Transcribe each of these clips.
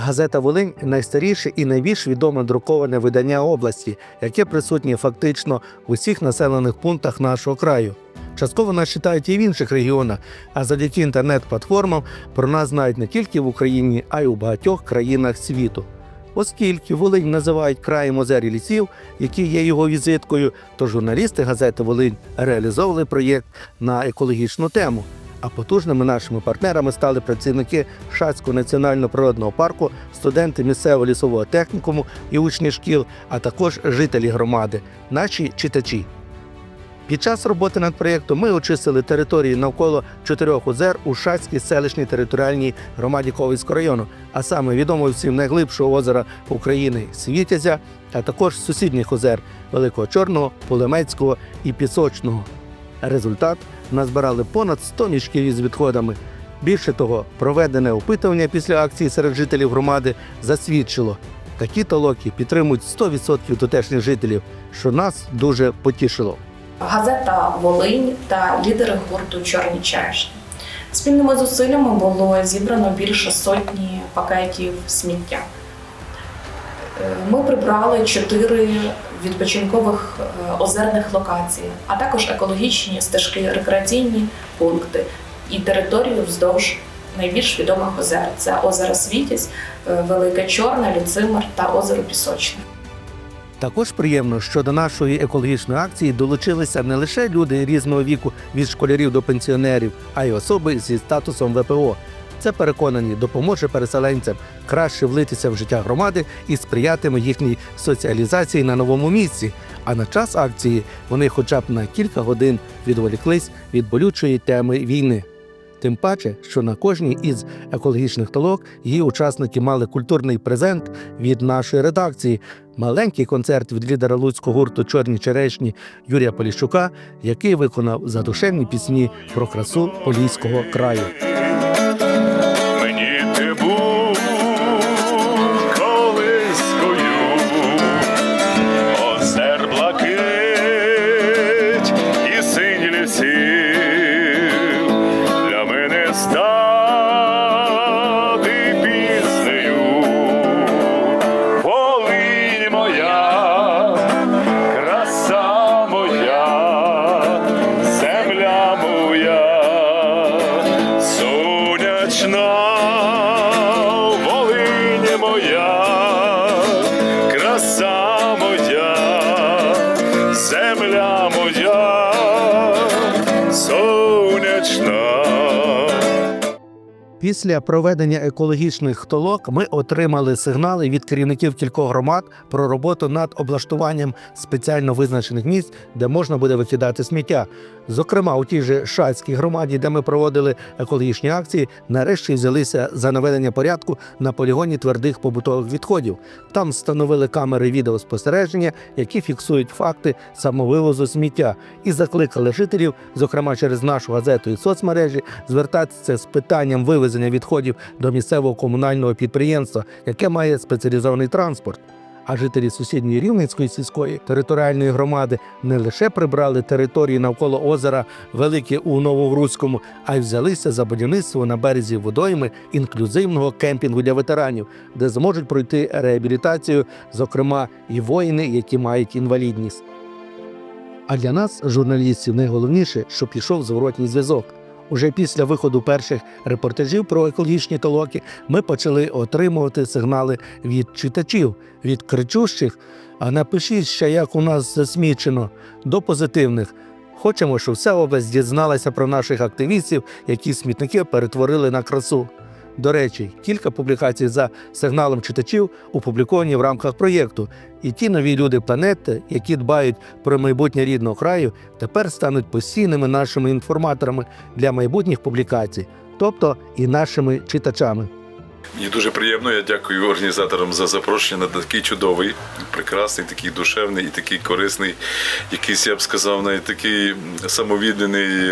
Газета Волинь найстаріше і найбільш відоме друковане видання області, яке присутнє фактично в усіх населених пунктах нашого краю. Частково нас читають і в інших регіонах, а завдяки інтернет-платформам про нас знають не тільки в Україні, а й у багатьох країнах світу. Оскільки Волинь називають краєм озер і лісів, які є його візиткою, то журналісти газети Волинь реалізовували проєкт на екологічну тему. А потужними нашими партнерами стали працівники Шацького національного природного парку, студенти місцевого лісового технікуму і учні шкіл, а також жителі громади, наші читачі. Під час роботи над проєктом ми очистили території навколо чотирьох озер у Шацькій селищній територіальній громаді Ковицького району, а саме відомого всім найглибшого озера України Світязя, а також сусідніх озер Великого Чорного, Полемецького і Пісочного. Результат назбирали понад 100 мішків із відходами. Більше того, проведене опитування після акції серед жителів громади засвідчило, такі толоки підтримують 100% тутешніх жителів, що нас дуже потішило. газета Волинь та лідери гурту Чорні черешні. Спільними зусиллями було зібрано більше сотні пакетів сміття. Е, Ми прибрали чотири відпочинкових е, озерних локації, а також екологічні стежки, рекреаційні пункти і територію вздовж найбільш відомих озер. Це озеро Світязь, е, Велике Чорне, Люцимер та озеро Пісочне. Також приємно, що до нашої екологічної акції долучилися не лише люди різного віку від школярів до пенсіонерів, а й особи зі статусом ВПО. Це переконані допоможе переселенцям краще влитися в життя громади і сприятиме їхній соціалізації на новому місці. А на час акції вони хоча б на кілька годин відволіклись від болючої теми війни. Тим паче, що на кожній із екологічних толок її учасники мали культурний презент від нашої редакції, маленький концерт від лідера луцького гурту Чорні черешні Юрія Поліщука, який виконав задушевні пісні про красу Поліського краю. Після проведення екологічних толок ми отримали сигнали від керівників кількох громад про роботу над облаштуванням спеціально визначених місць, де можна буде викидати сміття. Зокрема, у тій же Шацькій громаді, де ми проводили екологічні акції, нарешті взялися за наведення порядку на полігоні твердих побутових відходів. Там встановили камери відеоспостереження, які фіксують факти самовивозу сміття, і закликали жителів, зокрема через нашу газету і соцмережі, звертатися з питанням вивезення відходів до місцевого комунального підприємства, яке має спеціалізований транспорт. А жителі сусідньої Рівненської сільської територіальної громади не лише прибрали території навколо озера Велике у Новогрузькому, а й взялися за будівництво на березі водойми інклюзивного кемпінгу для ветеранів, де зможуть пройти реабілітацію, зокрема і воїни, які мають інвалідність. А для нас, журналістів, найголовніше, що пішов зворотній зв'язок. Уже після виходу перших репортажів про екологічні толоки ми почали отримувати сигнали від читачів, від кричущих. А напишіть ще, як у нас засмічено, до позитивних. Хочемо, щоб вся область дізналася про наших активістів, які смітники перетворили на красу. До речі, кілька публікацій за сигналом читачів опубліковані в рамках проєкту. І ті нові люди планети, які дбають про майбутнє рідного краю, тепер стануть постійними нашими інформаторами для майбутніх публікацій, тобто і нашими читачами. Мені дуже приємно. Я дякую організаторам за запрошення на такий чудовий, прекрасний, такий душевний і такий корисний, якийсь, я б сказав, навіть такий самовідданий.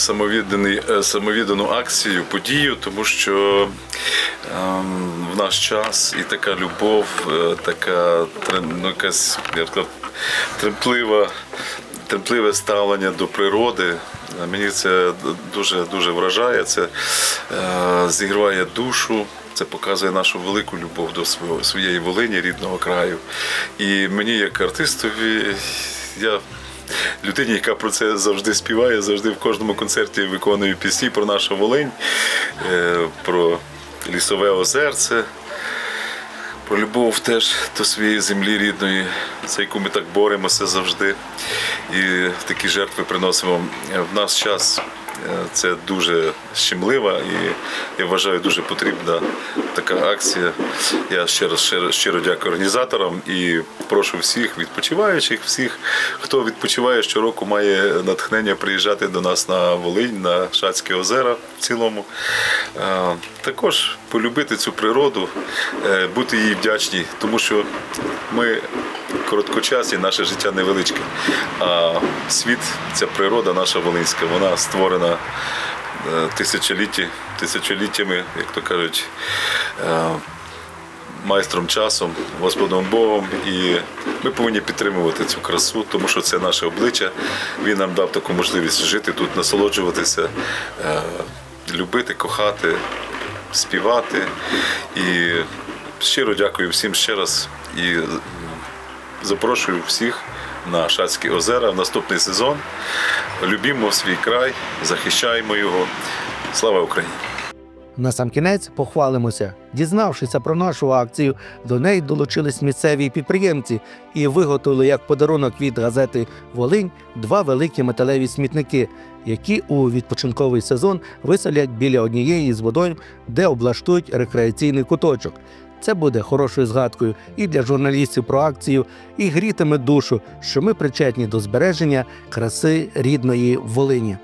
Е, Самовідданий, е, самовіддану акцію, подію, тому що ем, в наш час і така любов, е, така ну, якась я сказав, тремтлива, тремтливе ставлення до природи. Мені це дуже дуже вражає. Це е, зігріває душу, Це показує нашу велику любов до свого, своєї Волині, рідного краю. І мені, як артистові, я людині, яка про це завжди співає, завжди в кожному концерті виконує пісні про нашу Волинь, е, про лісове озерце. Про любов теж до своєї землі рідної, за яку ми так боремося завжди. І такі жертви приносимо в наш час. Е, Це дуже щемлива і я вважаю дуже потрібна така акція. Я ще раз щиро, щиро дякую організаторам і прошу всіх відпочиваючих, всіх, хто відпочиває щороку, має натхнення приїжджати до нас на Волинь, на Шацькі озера в цілому. Також полюбити цю природу, е, бути їй вдячні, тому що ми короткочасні, наше життя невеличке. А світ, ця природа наша волинська, вона створена е, тисячолітті, тисячоліттями, як то кажуть, е, майстром часом, Господом Богом. І ми повинні підтримувати цю красу, тому що це наше обличчя. Він нам дав таку можливість жити тут, насолоджуватися, е, любити, кохати, співати. І щиро дякую всім ще раз. І запрошую всіх на Шацькі озера в наступний сезон. Любімо свій край, захищаємо його. Слава Україні! На сам кінець похвалимося. Дізнавшися про нашу акцію, до неї долучились місцеві підприємці і виготовили як подарунок від газети Волинь два великі металеві смітники, які у відпочинковий сезон виселять біля однієї з водойм, де облаштують рекреаційний куточок. Це буде хорошою згадкою і для журналістів про акцію, і грітиме душу, що ми причетні до збереження краси рідної Волині.